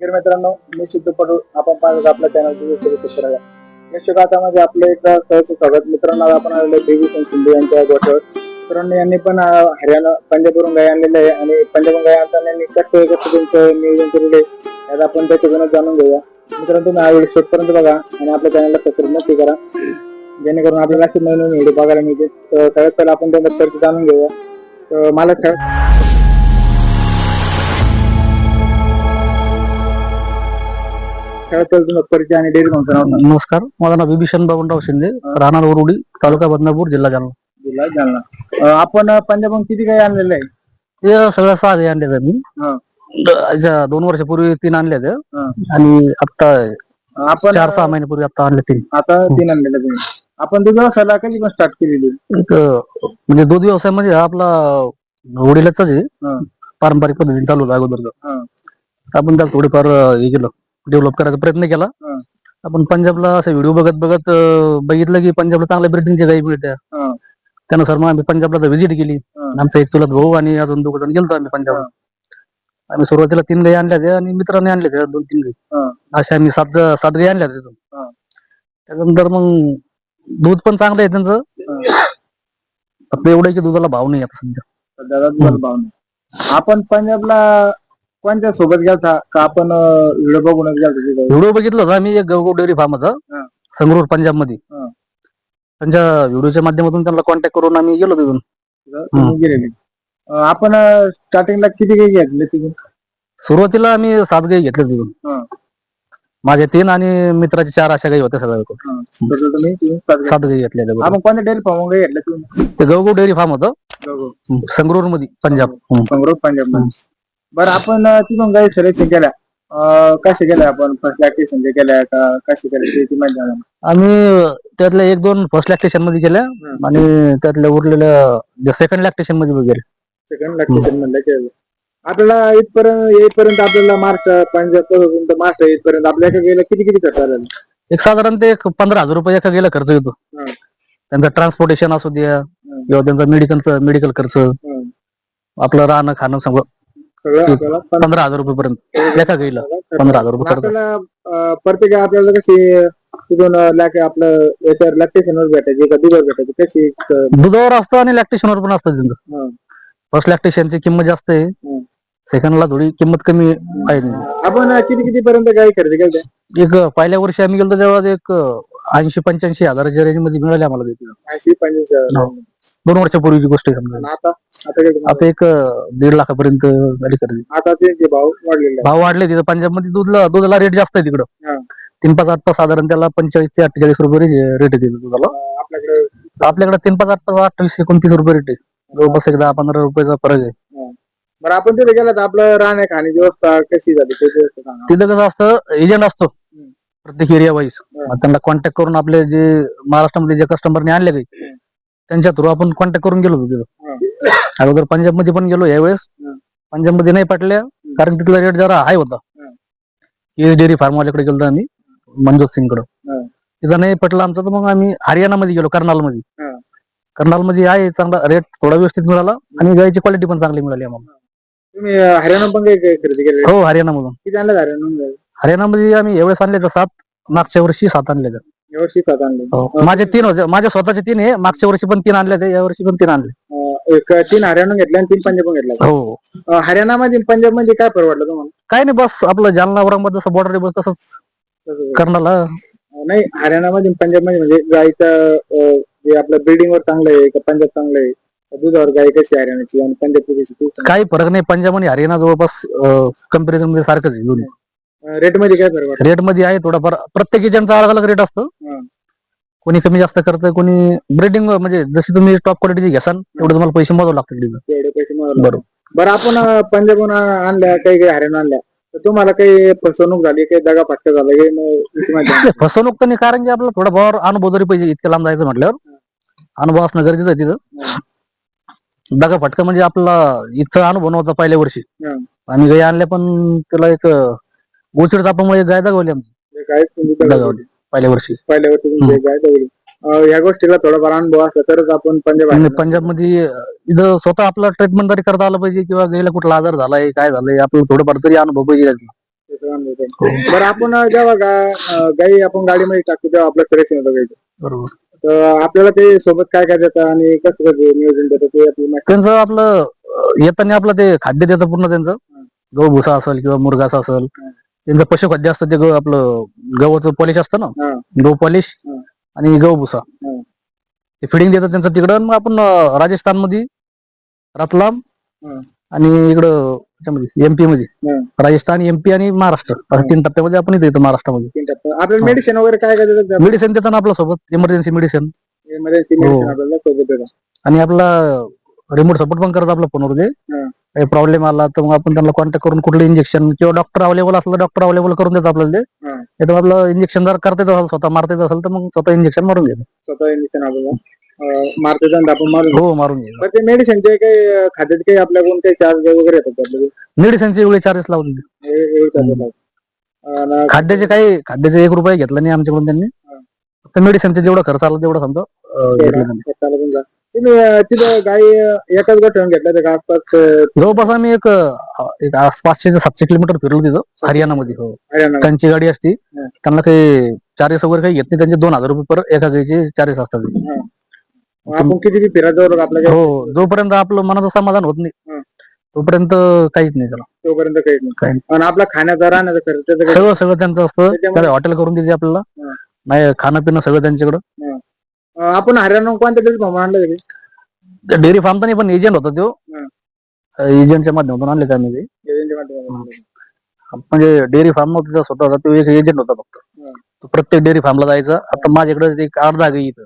तर मित्रांनो मी सिद्धू पडू आपण पाहत आपल्या चॅनल करा यशोगाथामध्ये आता आपलं एक सहज स्वागत. मित्रांनो आपण आलेलो देवी शिंदे यांच्या गोष्टीवर मित्रांनो यांनी पण हरियाणा पंजाबवरून गाय आणलेले आहे आणि पंजाबवरून गाय आणताना यांनी कसं कसं त्यांचं नियोजन केलेले आहे. यात आपण ठिकाणी जाणून घेऊया. मित्रांनो तुम्ही हा व्हिडिओ शेवटपर्यंत बघा आणि आपल्या चॅनलला सबस्क्राईब नक्की करा. जेणेकरून आपल्याला असे नवीन नवीन व्हिडिओ बघायला मिळतील. तर सगळ्यात पहिला आपण त्यांना जाणून घेऊया. तर मला आणि डेअरी कोणतं नाव सांगा. नमस्कार माझं नाव बिभीषण बाबनराव शिंदे राहणार वरुडी तालुका बदनापूर जिल्हा जालना. जिल्हा जालना. अं, आपण पंजाबहून किती काही आणलेलं आहे हे सगळं सहा आणले मी हा. याच्या दोन वर्षापूर्वी तीन आणले होते हा. आणि आता आपण चार सहा महिन्यापूर्वी आता आणले तीन. आता तीन आणलेलं आपण तुझा सला कधी पण स्टार्ट केलेली? एक म्हणजे दूध व्यवसाय म्हणजे हा आपला वडिलाच आहे. हा. पारंपरिक पद्धतीने चालू होता अगोदर. हा. आपण त्याला थोडीफार अं, हे केलं. डेव्हलप करायचा प्रयत्न केला. आपण पंजाबला असं व्हिडिओ बघत बघत अं, बघितलं की पंजाबला चांगल्या ब्रिडिंगच्या गाई मिळत्या. हा. त्यानुसार मग आम्ही पंजाबला व्हिजिट केली. आमचा एक चुलत भाऊ आणि अजून दोघ जण गेलतो आम्ही पंजाब आम्ही सुरुवातीला तीन गाई आणल्या आणि मित्रांनी आणल्या होत्या दोन तीन गाई. हा. अशा आम्ही सात सात गाई आणल्या तिथून. हा. त्याच्यानंतर मग दूध पण चांगलं आहे त्यांचं. फक्त एवढं आहे की दुधाला भाव नाही आता सध्या. दादा तुम्हाला भाव नाही. आपण पंजाबला कोणत्या सोबत गेलता का आपण व्हिडिओ बघूनच गेलतो तिथे व्हिडिओ बघितला होता आम्ही एक गवगव डेअरी फार्म होता हा. संगरूर पंजाबमध्ये हा. त्यांच्या व्हिडिओच्या माध्यमातून त्यांना कॉन्टॅक्ट करून आम्ही गेलो तिथून तुम्ही गेलेले अं, आपण स्टार्टिंगला किती काही घेतले तिथून सुरुवातीला आम्ही सात गाई घेतल्या तिथून. माझे तीन आणि मित्राचे चार अशा गाई होत्या सगळ्या एकूण. तसं तुम्ही तीन सात घेतले. सात गाई घेतल्या त्या. आपण कोणत्या डेअरी फार्म घेतलं ते गवगव डेअरी फार्म होतं. संगरूरमध्ये पंजाब हम्म. संग्रोध पंजाबमध्ये बरं आपण तिथून काही सिलेक्शन केल्या. कसे केल्या आपण? फर्स्ट लॅक्टेशन केल्या का कसे केल्या त्याची माहिती. आम्ही त्यातल्या एक दोन फर्स्ट लॅक्टेशनमध्ये केल्या हम्म. आणि त्यातल्या उरलेल्या सेकंड लॅक्टेशनमध्ये वगैरे सेकंड लॅक्टेशन म्हणलं केलं आपल्याला इथपर्यंत येईपर्यंत आपल्याला महाराष्ट्र पंजाब महाराष्ट्र येईपर्यंत आपल्याकडे गेलं किती किती खर्च आला एक साधारण ते एक पंधरा हजार रुपये एका गेला खर्च येतो. त्यांचा ट्रान्सपोर्टेशन असू द्या किंवा त्यांचा मेडिकलचं मेडिकल खर्च. आपलं राहणं खाणं सगळं. सगळं आपल्याला पंधरा हजार रुपये पर्यंत. एका गाईला पंधरा हजार रुपये खर्च आपल्याला अं, प्रत्येक आपल्याला कशी तिथून आपलं याच्यावर लॅक्टेशन वर भेटायची का दुधावर भेटायची कशी अं, दुधावर असतं आणि लॅक्टेशनवर पण असतं त्यांचं हं. फर्स्ट लॅक्टेशनची किंमत जास्त आहे. सेकंडला थोडी किंमत कमी आहे. आपण किती किती पर्यंत गाई खरेदी केल्या? एक पहिल्या वर्षी आम्ही गेलो तेव्हा एक ऐंशी पंच्याऐंशी हजाराच्या रेंजमध्ये मिळाले आम्हाला ते. ऐंशी पंच्याऐंशी हो. दोन वर्षापूर्वीची गोष्ट आहे समजा. आणि आता? आता एक दीड लाखापर्यंत झाली खरेदी. आता भाव वाढलेले. भाव वाढले तिथं. पंजाबमध्ये दूधला दुधाला रेट जास्त आहे. तिकडं. तीन पाच आठ पाच साधारण त्याला पंचेचाळीस ते अठ्ठेचाळीस रुपये रेट आहे तिथं दुधाला. आपल्याकडे आपल्याकडे तीन पाच आठ पाच अठ्ठावीस एकोणतीस रुपये रेट आहे. जवळपास एक दहा पंधरा रुपयाचा फरक आहे. बरं आपण तिथे गेला तर आपलं राहण्या खाण्याची व्यवस्था कशी झाली? व्यवस्था सांगा तिथं कसं असतं एजंट असतो. हम्म. प्रत्येक एरिया वाईज हा. त्यांना कॉन्टॅक्ट करून आपले जे महाराष्ट्रामध्ये जे कस्टमरने आणले काही त्यांच्या थ्रू आपण कॉन्टॅक्ट करून गेलो होतो तिथं. अगोदर पंजाबमध्ये पण गेलो यावेळेस. पंजाबमध्ये नाही पटल्या कारण तिथला रेट जरा हाय होता. एस डेअरी फार्म वाल्याकडे गेलो आम्ही मनजोत सिंगकडे. तिथं नाही पटलं आमचं तर मग आम्ही हरियाणा मध्ये गेलो कर्नाल मध्ये. कर्नाल मध्ये आहे चांगला रेट थोडा व्यवस्थित मिळाला आणि गायची क्वालिटी पण चांगली मिळाली आम्हाला. तुम्ही हरियाणा पण काही खरेदी केले हो हरियाणा मधून किती आणलं हरियाणा हरियाणा मध्ये आम्ही यावेळेस आणले तर सात मागच्या वर्षी सात आणले तर. यावर्षी आणले. हो. माझे तीन होते. माझे स्वतःचे तीन आहे. मागच्या वर्षी पण तीन आणले ते या वर्षी पण तीन आणले. एक तीन हरियाणा घेतले आणि तीन पंजाब घेतला हो. अं, हरियाणामध्ये पंजाबमध्ये काय परवडलं तुम्हाला? काय नाही बस आपलं जालना औरंगाबाद जसं बॉर्डर बस तसंच तसं- कर्नाला अं, नाही हरियाणामध्ये पंजाबमध्ये म्हणजे गायचं अं, जे आपलं ब्रिडिंग वर चांगलं आहे का पंजाब चांगलं आहे का दुधावर गाय कशी हरियाणाची आणि पंजाबची कशी ती काही फरक नाही. पंजाब आणि हरियाणा जवळपास कंपॅरिझनमध्ये सारखंच आहे दोन्ही. रेटमध्ये काय फरक वाटतं रेटमध्ये आहे थोडाफार प्रत्येक एजंटचा अलग अलग रेट असतो हं. कोणी कमी जास्त करतं कोणी ब्रिडिंग म्हणजे जशी तुम्ही टॉप क्वालिटीची घ्याल तेवढे तुम्हाला पैसे मोजावे लागतील तिथं. पैसे बरोबर बरं आपण अं, पंजाबहून अं, आणल्या काही काही हरियाणा आणल्या तर तुम्हाला काही फसवणूक झाली काही दगा फटका झाला हे माहिती आहे? फसवणूक तर नाही कारण की आपला थोडा भावावर अनुभव तरी पाहिजे इतक्या लांब जायचं म्हटल्यावर अनुभव असणं गरजेचं आहे तिथं दगा फटका म्हणजे आपला इथं अनुभव नव्हता पहिल्या वर्षी हं. आम्ही गाई आणल्या पण त्याला एक गोचिड तापामुळे गाय दगावली आमची. हे तुम्ही दगा दगावली. पहिल्या वर्षी. पहिल्या वर्षी तुमची गाय दगडी अं, या गोष्टीला थोडाफार अनुभव असला तरच आपण पंजाब आणि हरियाणा- पंजाबमध्ये इथं स्वतः आपला ट्रीटमेंट तरी करता आलं पाहिजे किंवा गायला कुठला आजार झालाय काय झालंय आपलं थोडंफार तरी अनुभव पाहिजे आणलं होतं. बरं आपण जेव्हा गा- अं, गाई आपण गाडीमध्ये टाकतो तेव्हा आपलं सिलेक्शन होतं गाईचं. बरोबर. तर आपल्याला ते सोबत काय काय देतं आणि कसं कसं नियोजन देतं ते आपली माहिती. त्यांचं आपलं अं, येताना आपलं ते खाद्य देतं पूर्ण त्यांचं. गहू भुसा असेल किंवा मुरगासा असेल. हं. त्यांचं पशुखाद्य असतं ते आपलं गव्हाचं पॉलिश असतं ना हा. गहू पॉलिश हं. आणि गहू भुसा हं. ते फिडिंग देतात त्यांचं तिकडं मग आपण राजस्थानमध्ये रतलाम हं. आणि इकडं एमपी मध्ये हं. राजस्थान एमपी आणि महाराष्ट्र असं. तीन टप्प्यामध्ये आपण इथे येतो महाराष्ट्रामध्ये तीन टप्पे. आपल्याला हा. मेडिसिन वगैरे काय काय देतात मेडिसिन देतात ना आपल्यासोबत इमर्जन्सी मेडिसिन इमर्जन्सी हो. मेडिसिन आपल्याला सोबत देतात आणि आपला रिमोट सपोर्ट पण करतात आपल्या फोनवर ते हं. काही प्रॉब्लेम आला तर मग आपण त्यांना कॉन्टॅक्ट करून कुठले इंजेक्शन किंवा डॉक्टर अवेलेबल असलं डॉक्टर अवेलेबल करून देतात आपल्याला ते हं. नाही तर आपलं इंजेक्शन जर करता येत असेल स्वतः मारता येत असेल तर मग स्वतः इंजेक्शन मारून घेतो स्वतः इंजेक्शन मारते जाऊन आपण मारून हो मारून घेतो पण ते मेडिसिनचे काही खाद्याचे काही आपल्याकडून काही चार्ज वगैरे येतात आपल्याला मेडिसिनचे वेगळे चार्जेस लावून देतो. हे- हे खाद्याचे काही खाद्याचे एक रुपये घेतला नाही आमच्याकडून त्यांनी हं. फक्त मेडिसिनचे जेवढं खर्च आला तेवढं समजा अं, घेतलं त्यांनी. तुम्ही अं, तिथं गाई अं, एकाच गट ठेवून घेतल्या त्या आसपास अं, जवळपास आम्ही एक अं, एक आस- पाचशे ते सातशे किलोमीटर फिरलो तिथं हरियाणामध्ये हो. हरियाणा त्यांची गाडी असती. हं. त्यांना काही चार्जेस वगैरे काही घेत नाही त्यांचे दोन हजार रुपये पर एका गाईचे चार्जेस असतात. आपण किती बी फिरा जवळ आपल्या गावी, हो जोपर्यंत आपलं मनाचं समाधान होत नाही हं. तोपर्यंत काहीच नाही त्याला. तोपर्यंत काही नाही. आणि आपला खाण्याचा राहण्याचा खर्च त्याचं काही- सगळं सगळं त्यांचं असतं. त्याच्यामुळे- त्याला हॉटेल करून देते आपल्याला. हं. नाही खाणं पिणं सगळं त्यांच्याकडं. आपण हरियाणा कोणत्या तरी फार्म आणलं तरी डेअरी फार्म तर नाही पण एजंट होता तो हं. एजंटच्या माध्यमातून आणले ते एजंटच्या माध्यमातून. म्हणजे डेअरी फार्म तिथं स्वतः होता तो एक एजंट होता फक्त हं. तो प्रत्येक डेअरी फार्मला जायचा आता माझ्याकडे एक आठ दहा गाई इथं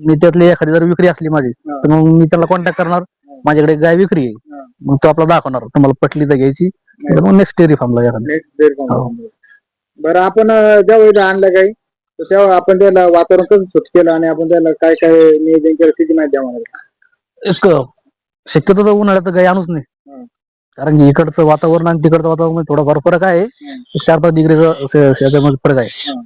मी त्यातली एखादी जर विक्री असली माझी हं. तर मग मी त्याला कॉन्टॅक्ट करणार. माझ्याकडे गाय विक्री आहे हं. मग तो आपला दाखवणार तुम्हाला पटली तर घ्यायची. तर मग नेक्स्ट डेअरी फार्मला Next फार्म. हो. बरं आपण अं, जेव्हा इथं आणलं काही तर तेव्हा आपण त्याला वातावरण कसं स्वच्छ केलं आणि आपण त्याला काय काय नियोजन केलं किती माहिती द्या मला एक शक्यतो तर उन्हाळ्यात गाय आणूच नाही हं. कारण की इकडचं वातावरण आणि तिकडचं वातावरण थोडाफार फरक आहे. एक चार पाच डिग्रीचा याच्यामध्ये फरक आहे हं.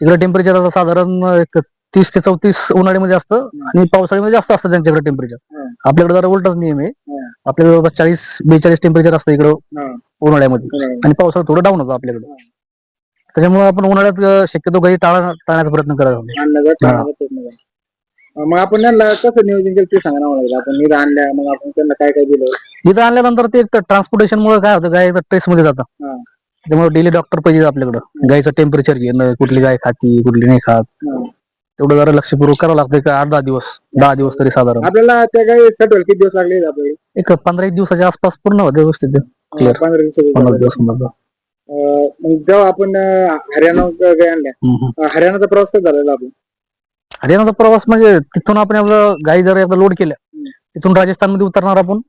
तिकडे टेम्परेचर साधारण एक तीस ते चौतीस उन्हाळ्यामध्ये असतं आणि पावसाळ्यामध्ये जास्त असतं त्यांच्याकडे टेम्परेचर हं. आपल्याकडे जरा उलटच नियम आहे हं. आपल्याकडे चाळीस बेचाळीस टेम्परेचर असतं इकडं हं. उन्हाळ्यामध्ये. आणि पावसाळ्यात थोडं डाऊन होतं आपल्याकडे. त्याच्यामुळे आपण उन्हाळ्यात अं, शक्यतो काही टाळा टाळण्याचा प्रयत्न करायचा आणण्याचा ठेवण्याचा प्रयत्न करा. अं, मग आपण त्यांना कसं नियोजन केलं ते सांगा ना मला आपण निरा आणल्या मग आपण त्यांना काय काय दिलं? इथं आणल्यानंतर ते ट्रान्सपोर्टेशन मुळे काय होतं गाय ट्रेस मध्ये जातं. हं. त्याच्यामुळे डेली डॉक्टर पाहिजे आपल्याकडं. गायचं टेम्परेचर घेणं कुठली गाय खाती कुठली नाही खात. हं. तेवढं जरा लक्षपूर्वक करावं लागतं एक आठ दहा दिवस. दहा दिवस तरी साधारण. आपल्याला त्या काही सेटल किती दिवस लागले आपल्याला एक पंधरा एक दिवसाच्या आसपास पूर्ण होते व्यवस्थित. Clear. पंधरा दिवस पंधरा दिवस. समजा. जेव्हा आपण हरियाणा गाय आणल्या हरियाणाचा प्रवास कसा झालेला आपण? हरियाणाचा प्रवास म्हणजे तिथून आपण आपलं गाई जर एकदा लोड केल्या. तिथून राजस्थानमध्ये उतरणार आपण.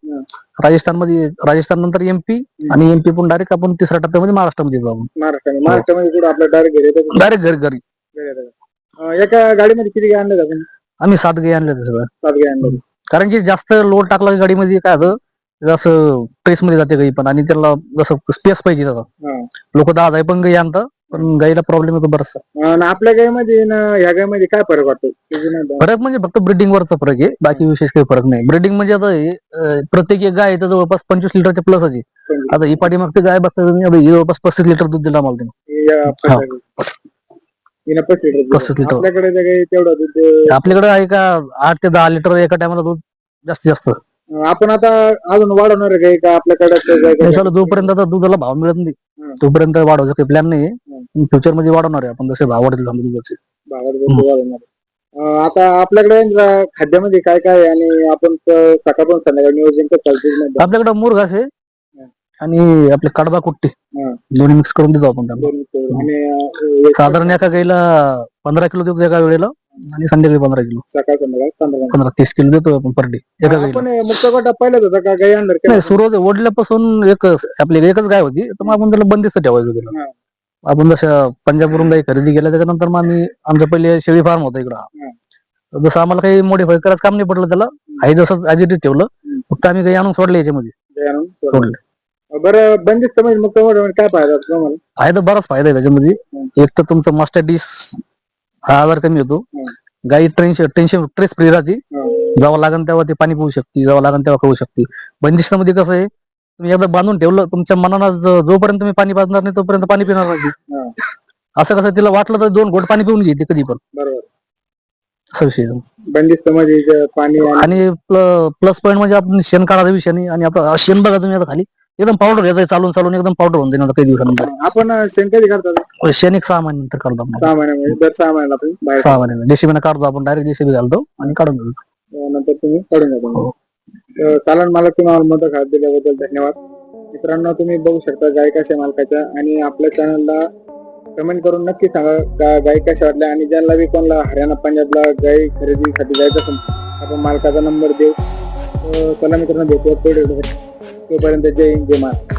राजस्थानमध्ये राजस्थान नंतर एमपी आणि एमपी पण डायरेक्ट आपण तिसऱ्या टप्प्यामध्ये महाराष्ट्रामध्ये येतो आपण. महाराष्ट्रामध्ये. महाराष्ट्रामध्ये कुठं आपलं डायरेक्ट घरी डायरेक्ट घरी घरी. एका गाडीमध्ये किती गाय आपण? आम्ही सात गाई आणल्या होत्या सगळ्या सात गाय आणल्या कारण की जास्त लोड टाकला गाडीमध्ये काय होतं जसं ट्रेस मध्ये जाते गाई पण आणि त्याला जसं स्पेस पाहिजे त्याचा हा. लोक दहा दहा पण गाई आणतात पण गाईला प्रॉब्लेम येतो बरचसा. आणि आपल्या गायमध्ये ना ह्या गायमध्ये काय फरक वाटतो? त्याची नाही का? फरक म्हणजे फक्त ब्रिडिंग वरचा फरक आहे बाकी विशेष काही फरक नाही. ब्रिडिंग म्हणजे आता हे, अं, प्रत्येक एक गाय आहे तर जवळपास पंचवीस लिटरच्या प्लस आहे. आता ही पाठी मागते गाय बघता तुम्ही आता ही जवळपास पस्तीस लिटर दूध दिला मला तिने या आपल्या हिनं पस्तीस लिटर दिलं. पस्तीस लिटर. आपल्याकडे तेवढं दूध आपल्याकडे आहे का आठ ते दहा लिटर एका टायमाला दूध जास्तीत जास्त? आपण आता अजून वाढवणार आहे का आपल्याकडे जोपर्यंत आता दुधाला भाव मिळत नाही. तोपर्यंत वाढवायचा काही प्लॅन नाही फ्युचरमध्ये वाढवणार आहे आपण जसे भाव वाढतील समजा दुधाचे भावात वाढवणार आहे. अं, आता आपल्याकडे खाद्यामध्ये काय काय आहे आणि आपण स- सकाळपासून संध्याकाळी नियोजन नाही? आपल्याकडे मूर घास आहे हं. आणि आपले कडबा कुट्टी. दोन्ही मिक्स करून देतो आपण त्यांना दोन मिनिटं. आणि अं, एक साधारण एका गाईला पंधरा किलो देतो एका वेळेला आणि संध्याकाळी पंधरा किलो. सकाळ संध्याकाळ पंधरा. तीस किलो देतो आपण पर डे एका गाईला आपण मुक्त गोटा पहिलाच होता का? गाई आणणार नाही सुरुवात वडल्यापासून एक आपली एकच गाय होती तर मग आपण त्याला बंदिस्त ठेवायचं हं. आपण जसं पंजाबवरून गाई खरेदी केल्या त्याच्यानंतर मग आम्ही आमचं पहिले शेळी फार्म होता इकडं. तर जसं आम्हाला काही मॉडीफाय करायचं काम नाही पडलं त्याला आहे जसं ऍजिटेट ठेवलं फक्त आम्ही काही आणून सोडले याच्यामध्ये. गाई आणून सोडलं. सोडले. बरं बंदिस्त म्हणजे मुक्त गोटा काय फायदा तुम्हाला? आहे तर बराच फायदा आहे त्याच्यामध्ये. एक तर तुमचं मास्टर डिश हा आजार कमी होतो. गाई टेन्शन टेन्शन स्ट्रेस फ्री राहते. जेव्हा लागेल तेव्हा ते पाणी पिऊ शकते जेव्हा लागेल तेव्हा खाऊ शकते. बंदिस्तामध्ये कसं आहे तुम्ही एकदा बांधून ठेवलं तुमच्या मनानं जोपर्यंत तुम्ही पाणी पाजणार नाही तोपर्यंत पाणी पिणार नाही. असं कसं तिला वाटलं तर दोन घोट पाणी पिऊन घेते कधी पण. असा विषय. बंदिस्त पाणी आणि- आणि प्लस पॉईंट म्हणजे आपण शेण काढायचा विषय नाही. आणि आता शेण बघा तुम्ही आता खाली. एकदम पावडर येत चालून चालून एकदम पावडर होऊन जाईल काही दिवसानंतर. आपण शेण कधी करतात सहा महिन्यानंतर काढतो आपण. सहा महिन्यामध्ये दर सहा महिन्याला आपण बाहेर सहा महिन्यानं जेसीबी काढतो आपण डायरेक्ट जेसीबी घालतो आणि काढून घेतो. नंतर तुम्ही काढून हो. तर चालन मला तुम्ही मत खात दिल्याबद्दल धन्यवाद. मित्रांनो तुम्ही बघू शकता गाय कशा मालकाच्या आणि आपल्या चॅनलला कमेंट करून नक्की सांगा का गाय कशा वाटल्या आणि ज्यांना बी कोणाला हरियाणा पंजाबला गाय खरेदीसाठी जायचं असेल आपण मालकाचा नंबर देऊ. तर चला मित्रांनो भेटूया पुढे Super in the J, Juma.